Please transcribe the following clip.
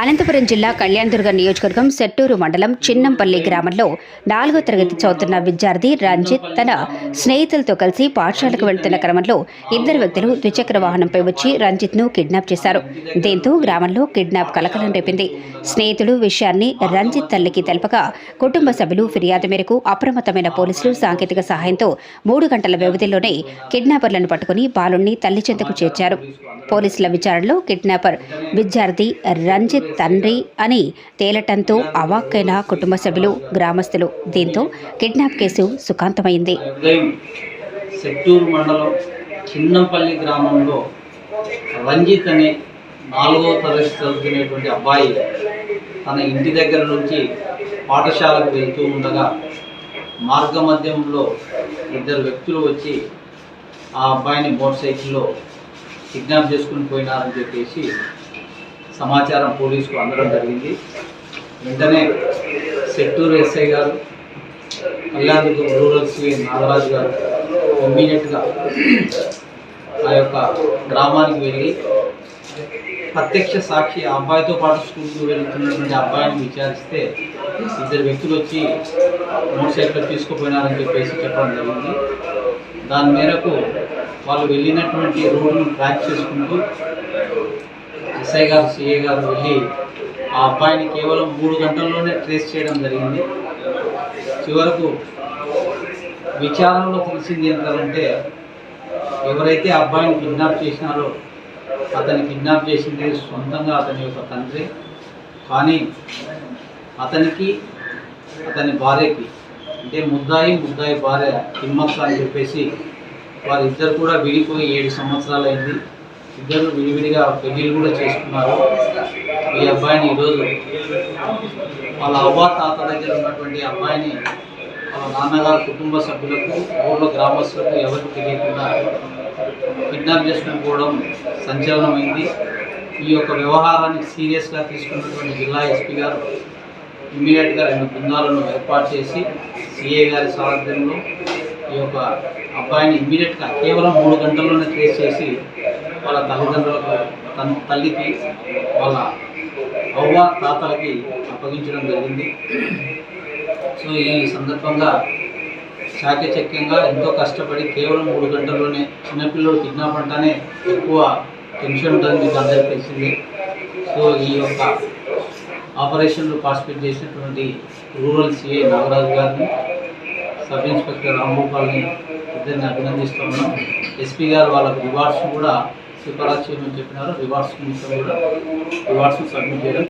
అనంతపురం జిల్లా కళ్యాణదుర్గ నియోజకవర్గం సెట్టూరు మండలం చిన్నంపల్లి గ్రామంలో నాలుగో తరగతి చదువుతున్న విద్యార్థి రంజిత్ తన స్నేహితులతో కలిసి పాఠశాలకు వెళ్తున్న క్రమంలో ఇద్దరు వ్యక్తులు ద్విచక్ర వాహనంపై వచ్చి రంజిత్ను కిడ్నాప్ చేశారు. దీంతో గ్రామంలో కిడ్నాప్ కలకలం రేపింది. స్నేహితుడు విషయాన్ని రంజిత్ తల్లికి తెలపగా కుటుంబ సభ్యులు ఫిర్యాదు మేరకు అప్రమత్తమైన పోలీసులు సాంకేతిక సహాయంతో మూడు గంటల వ్యవధిలోనే కిడ్నాపర్లను పట్టుకుని బాలుణ్ణి తల్లి చెంతకు చేర్చారు. పోలీసుల విచారణలో కిడ్నాపర్ విద్యార్థి రంజిత్ తండ్రి అని తేలటంతో అవాక్కైన కుటుంబ సభ్యులు గ్రామస్తులు దీంతో కిడ్నాప్ కేసు సుఖాంతమైంది. ఉదయం సెట్టూరు మండలం చిన్నంపల్లి గ్రామంలో రంజిత్ అనే నాలుగో తరగతి చదువుకునేటువంటి అబ్బాయి తన ఇంటి దగ్గర నుంచి పాఠశాలకు వెళ్తూ ఉండగా మార్గ మధ్యంలో ఇద్దరు వ్యక్తులు వచ్చి ఆ అబ్బాయిని మోటార్ సైకిల్లో కిడ్నాప్ చేసుకుని పోయినారని చెప్పేసి సమాచారం పోలీసుకు అందడం జరిగింది. వెంటనే సెట్టూరు ఎస్ఐ గారు కళ్యాణ్ రూరల్ సి నాగరాజు గారు ఇమ్మీడియట్గా ఆ యొక్క గ్రామానికి వెళ్ళి ప్రత్యక్ష సాక్షి ఆ అబ్బాయితో పాటు స్కూల్కి వెళ్తున్నటువంటి అబ్బాయిని విచారిస్తే ఇద్దరు వ్యక్తులు వచ్చి మోటార్ సైకిల్ తీసుకుపోయినారని చెప్పేసి చెప్పడం జరిగింది. దాని మేరకు వాళ్ళు వెళ్ళినటువంటి రూట్ను ట్రాక్ చేసుకుంటూ ఎస్ఐ గారు సిఏ గారు వెళ్ళి ఆ అబ్బాయిని కేవలం మూడు గంటల్లోనే ట్రేస్ చేయడం జరిగింది. చివరకు విచారణలో తెలిసింది ఏంటంటే ఎవరైతే అబ్బాయిని కిడ్నాప్ చేసినారో అతని కిడ్నాప్ చేసింది సొంతంగా అతని యొక్క తండ్రి. కానీ అతనికి అతని భార్యకి అంటే ముద్దాయి ముద్దాయి భార్య తిమ్మక్క అని చెప్పేసి వారిద్దరు కూడా విడిపోయి ఏడు సంవత్సరాలు అయింది ఇద్దరు విడివిడిగా పెళ్ళిళ్ళు కూడా చేసుకున్నారు. ఈ అబ్బాయిని ఈరోజు వాళ్ళ అవ్వ తాత దగ్గర ఉన్నటువంటి అబ్బాయిని వాళ్ళ నాన్నగారు కుటుంబ సభ్యులకు ఊళ్ళో గ్రామస్తులకు ఎవరికి తెలియకుండా కిడ్నాప్ చేసుకుని పోవడం సంచలనమైంది. ఈ యొక్క వ్యవహారాన్ని సీరియస్గా తీసుకున్నటువంటి జిల్లా ఎస్పీ గారు ఇమ్మీడియట్గా రెండు బృందాలను ఏర్పాటు చేసి సిఏ గారి సారథ్యంలో ఈ యొక్క అబ్బాయిని ఇమ్మీడియట్గా కేవలం మూడు గంటల్లోనే ట్రేస్ చేసి వాళ్ళ తల్లిదండ్రులకు తన తల్లికి వాళ్ళ అవ్వ తాతలకి అప్పగించడం జరిగింది. సో ఈ సందర్భంగా చాకచక్యంగా ఎంతో కష్టపడి కేవలం మూడు గంటల్లోనే చిన్నపిల్లలు కిడ్నాప్ అంటానే ఎక్కువ టెన్షన్ ఉంటుంది మీకు అందరికీ తెలిసింది. సో ఈ యొక్క ఆపరేషన్లో పార్టిసిపేట్ చేసినటువంటి రూరల్ సిఐ నాగరాజు గారిని సబ్ ఇన్స్పెక్టర్ రాంభూపాల్ని ఇద్దరిని అభినందిస్తున్నాం ఎస్పీ గారు వాళ్ళకు రివార్డ్స్ కూడా సిఫారసు చేయమని చెప్పినారు. రివార్డ్స్ కూడా రివార్డ్స్ సబ్మిట్ చేయడం